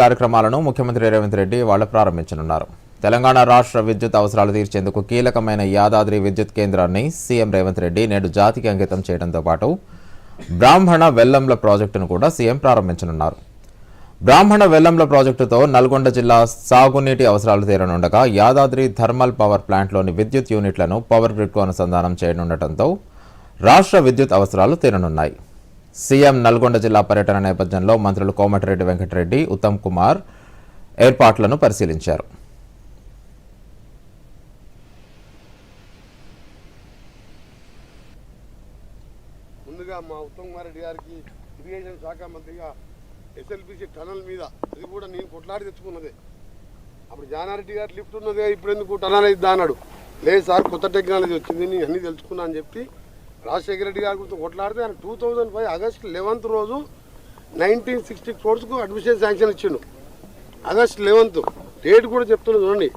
కార్యక్రమాలను ముఖ్యమంత్రి రేవంత్ రెడ్డి వాళ్ళు ప్రారంభించనున్నారు. తెలంగాణ రాష్ట్ర విద్యుత్ అవసరాలు తీర్చేందుకు కీలకమైన యాదాద్రి విద్యుత్ కేంద్రాన్ని సీఎం రేవంత్ రెడ్డి నేడు జాతికి అంకితం చేయడంతో పాటు బ్రాహ్మణ వెల్లంల ప్రాజెక్టును కూడా సీఎం ప్రారంభించనున్నారు. బ్రాహ్మణ వెల్లంల ప్రాజెక్టుతో నల్గొండ జిల్లా సాగునీటి అవసరాలు తీరనుండగా యాదాద్రి థర్మల్ పవర్ ప్లాంట్లోని విద్యుత్ యూనిట్లను పవర్ గ్రిడ్కు అనుసంధానం చేయనుండటంతో రాష్ట్ర విద్యుత్ అవసరాలు తీరనున్నాయి. సీఎం నల్గొండ జిల్లా పర్యటన నేపథ్యంలో మంత్రులు కోమటిరెడ్డి వెంకటరెడ్డి ఉత్తమ్ కుమార్ ఏర్పాట్లను పరిశీలించారు. ముందుగా మా ఉత్తమ్ కుమార్ రెడ్డి గారికి ఇరిగేషన్ శాఖ మంత్రిగా ఎస్ఎల్పిసి టనల్ మీద అది కూడా నేను కొట్లాడి తెచ్చుకున్నదే. అప్పుడు జానారెడ్డి గారు లిఫ్ట్ ఉన్నదే ఇప్పుడు ఎందుకు టనల్ ఇద్దా అన్నాడు. లేదు సార్ కొత్త టెక్నాలజీ వచ్చింది నేను అన్ని తెలుసుకున్నా అని చెప్పి రాజశేఖర రెడ్డి గారి గురించి కొట్లాడితే ఆయన two thousand five August eleventh రోజు నైన్టీన్ సిక్స్టీ క్రోర్స్కు అడ్మిషన్ శాంక్షన్ ఇచ్చిండు. ఆగస్ట్ లెవెన్త్ డేట్ కూడా చెప్తున్నా చూడండి.